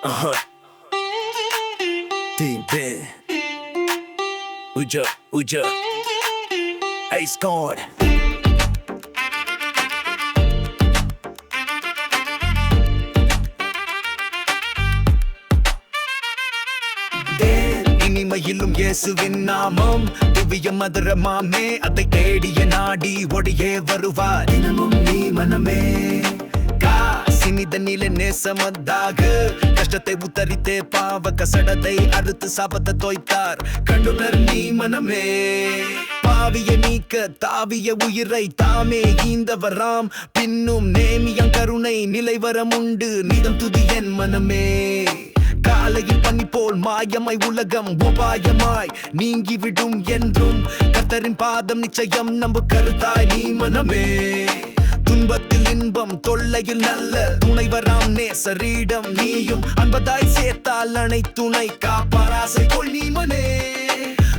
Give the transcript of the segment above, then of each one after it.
Uh-huh. Team Ben. Uja, Uja. Ace Guard. இனிமையிலும் இயேசுவின் நாமம் திவ்ய மதுரமாமே அதை தேடிய நாடி ஒடியே வருவார் தினமும் நீ மனமே இதனிலே நேசமதாக கஷ்டத்தை உத்தரித்தே பாவ கசடத்தை அறுத்து சாபத்தை தோய்த்தார். கண்டுணர் நீ மனமே பாவிய நீக்க தாவிய உயிரை தாமே ஈந்தவராம். பின்னும் நேமியம் கருணை நிலைவரம் உண்டு. நிதம் துதி என் மனமே. காலையில் பனி போல் மாயமாய் உலகம் உபாயமாய் நீங்கிவிடும் என்றும் கத்தரின் பாதம் நிச்சயம் நம்பு கருத்தாய் நீ மனமே. இன்பம் தொல்லையில் நல்ல துணைவராம் நேசரீடம் நீயும் அன்பதாய் சேர்த்தால் அணை துணை காப்பாராசை கொள்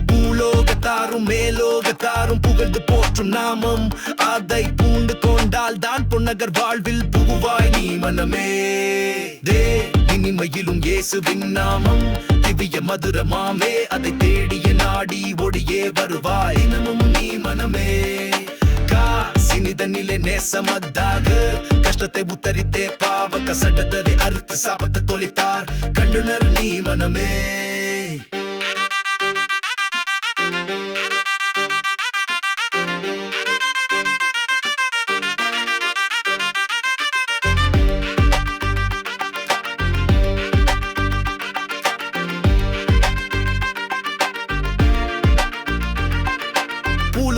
பூலோகத்தாரும் மேலோகத்தாரும் புகழ்ந்து போற்றும் நாமம் அதை பூண்டு கொண்டால் தான் புன்னகர் வாழ்வில் புகுவாய் நீ மனமே. தே இனிமையிலும் இயேசுவின் நாமம் திவ்ய மதுரமாமே அதை தேடிய நாடி ஒடியே வருவாய். தினமும் நீ மனமே. காசினிதனிலே நேசமதாக கஷ்டத்தை உத்தரித்தே பாவ கசடத்தை அறுத்து சாபத்தை தொலைத்தார். கண்டுணர் நீ மனமே.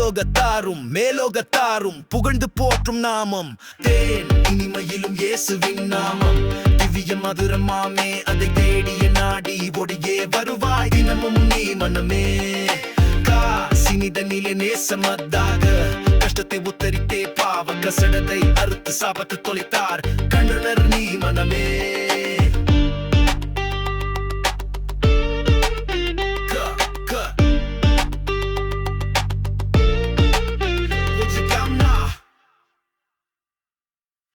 பூலோகத்தாரும் மேலோகத்தாரும் புகழ்ந்து போற்றும் நாமம். தேன் இனிமையிலும் இயேசுவின் நாமம். திவ்ய மதுரமாமே அதை தேடிய நாடி ஒடியே வருவாய். தினமும் நீ மனமே. காசினிதனிலே நேசமதாக கஷ்டத்தை உத்தரித்தே பாவ கசடத்தை அறுத்து சாபத்து தொலைத்தார். கண்டுணர் நீ மனம்